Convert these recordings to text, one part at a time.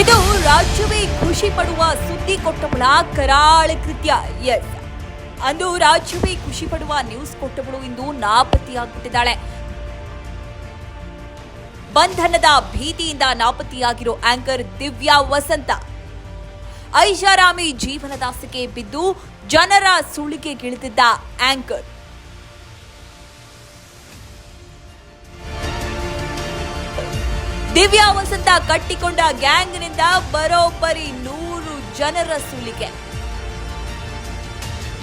ಇದು ರಾಜ್ಯವೇ ಖುಷಿ ಪಡುವ ಸುದ್ದಿ ಕೊಟ್ಟವಳ ಕರಾಳ ಕೃತ್ಯ. ಎಸ್ ಅಂದು ರಾಜ್ಯವೇ ಖುಷಿ ಪಡುವ ನ್ಯೂಸ್ ಕೊಟ್ಟವಳು ಇಂದು ನಾಪತ್ತೆಯಾಗ್ಬಿಟ್ಟಿದ್ದಾಳೆ. ಬಂಧನದ ಭೀತಿಯಿಂದ ನಾಪತ್ತೆಯಾಗಿರೋ ಆಂಕರ್ ದಿವ್ಯಾ ವಸಂತ. ಐಷಾರಾಮಿ ಜೀವನದಾಸಕ್ಕೆ ಬಿದ್ದು ಜನರ ಸುಳಿಗೆಗಿಳಿದಿದ್ದ ಆಂಕರ್ ದಿವ್ಯಾ ವಸಂತ ಕಟ್ಟಿಕೊಂಡ ಗ್ಯಾಂಗ್ನಿಂದ ಬರೋಬ್ಬರಿ ನೂರು ಜನರ ಸುಲಿಗೆ.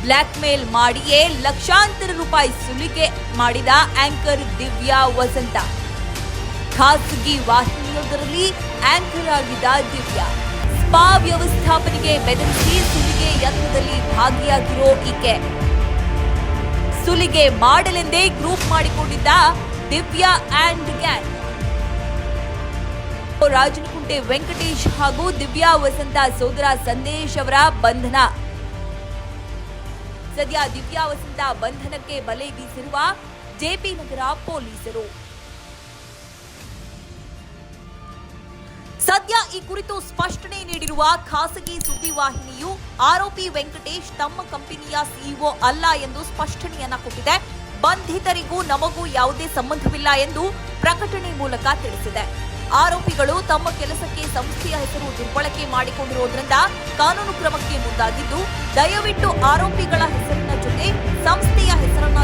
ಬ್ಲ್ಯಾಕ್ ಮೇಲ್ ಮಾಡಿಯೇ ಲಕ್ಷಾಂತರ ರೂಪಾಯಿ ಸುಲಿಗೆ ಮಾಡಿದ ಆಂಕರ್ ದಿವ್ಯಾ ವಸಂತ. ಖಾಸಗಿ ವಾಹಿನಿಯೊಂದರಲ್ಲಿ ಆಂಕರ್ ಆಗಿದ್ದ ದಿವ್ಯಾ. ಸ್ಪಾ ವ್ಯವಸ್ಥಾಪನೆಗೆ ಬೆದರಿಸಿ ಸುಲಿಗೆ ಯತ್ನದಲ್ಲಿ ಭಾಗಿಯಾಗಿರೋ ಈಕೆ. ಸುಲಿಗೆ ಮಾಡಲೆಂದೇ ಗ್ರೂಪ್ ಮಾಡಿಕೊಂಡಿದ್ದ ದಿವ್ಯಾ ಆಂಡ್ ಗ್ಯಾಂಗ್. ರಾಜನಕುಂಟೆ ವೆಂಕಟೇಶ್ ಹಾಗೂ ದಿವ್ಯಾ ವಸಂತ ಸೋದರ ಸಂದೇಶ್ ಅವರ ಬಂಧನ. ಸದ್ಯ ದಿವ್ಯಾ ವಸಂತ ಬಂಧನಕ್ಕೆ ಬಲೆ ಬೀಸಿರುವ ಜೆಪಿ ನಗರ ಪೊಲೀಸರು. ಸದ್ಯ ಈ ಕುರಿತು ಸ್ಪಷ್ಟನೆ ನೀಡಿರುವ ಖಾಸಗಿ ಸುದ್ದಿವಾಹಿನಿಯು ಆರೋಪಿ ವೆಂಕಟೇಶ್ ತಮ್ಮ ಕಂಪನಿಯ ಸಿಇಒ ಅಲ್ಲ ಎಂದು ಸ್ಪಷ್ಟನೆಯನ್ನ ಕೊಟ್ಟಿದೆ. ಬಂಧಿತರಿಗೂ ನಮಗೂ ಯಾವುದೇ ಸಂಬಂಧವಿಲ್ಲ ಎಂದು ಪ್ರಕಟಣೆ ಮೂಲಕ ತಿಳಿಸಿದೆ. ಆರೋಪಿಗಳು ತಮ್ಮ ಕೆಲಸಕ್ಕೆ ಸಂಸ್ಥೆಯ ಹೆಸರು ದುರ್ಬಳಕೆ ಮಾಡಿಕೊಂಡಿರುವುದರಿಂದ ಕಾನೂನು ಕ್ರಮಕ್ಕೆ ಮುಂದಾಗಿದ್ದು, ದಯವಿಟ್ಟು ಆರೋಪಿಗಳ ಹೆಸರಿನ ಜೊತೆ ಸಂಸ್ಥೆಯ ಹೆಸರನ್ನ